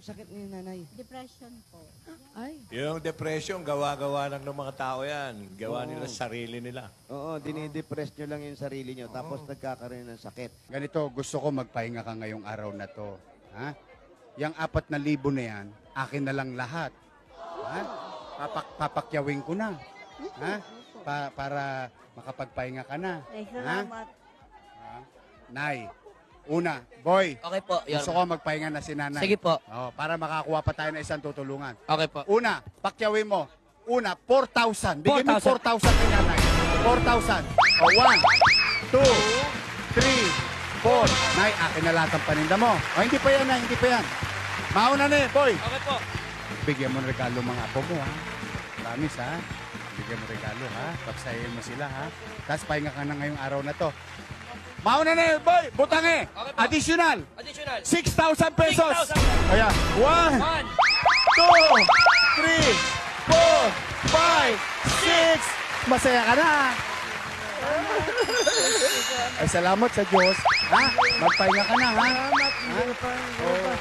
sakit ni nanay? Depression po. Ay. Yung depression, gawa-gawa lang ng mga tao yan. Gawa nila sa sarili nila. Oo, dinidepress nyo lang yung sarili nyo. Tapos nagkakaroon ng sakit. Ganito, gusto ko magpahinga ka ngayong araw na to. Ha? Yung apat na libo na yan, akin na lang lahat. Ha? Papak papakyawin ko na. Ha? Pa- para makapagpahinga ka na. Ay, Ha? salamat. Ha? Nay, una, boy, Okay po, Your gusto ko magpahinga na si nanay. Sige po. Oh, para makakuha pa tayo ng isang tutulungan. Okay po. Una, pakyawin mo. Una, 4,000. Bigyan mo 4,000. 4,000 kay nanay. 4,000. O, 1, 2, 3, 4. Nay, akin na lahat ang paninda mo. O, hindi pa yan, nay. Hindi pa yan. Mauna na eh, boy. Okay po. Bigyan mo ng regalo mga apo mo, ha? Promise, ha? Bigyan mo regalo, ha? Pagsayin mo sila, ha? Tapos pahinga ka na ngayong araw na to. Mauna na eh, boy. Butang eh. Okay po. Additional. Additional. 6,000 pesos. 6,000. Ayan. 1, One. two, three, four, five, six. Masaya ka na. Ay, salamat sa Diyos. Ha? Magpahinga ka na, ha? Salamat. Pa. Oo.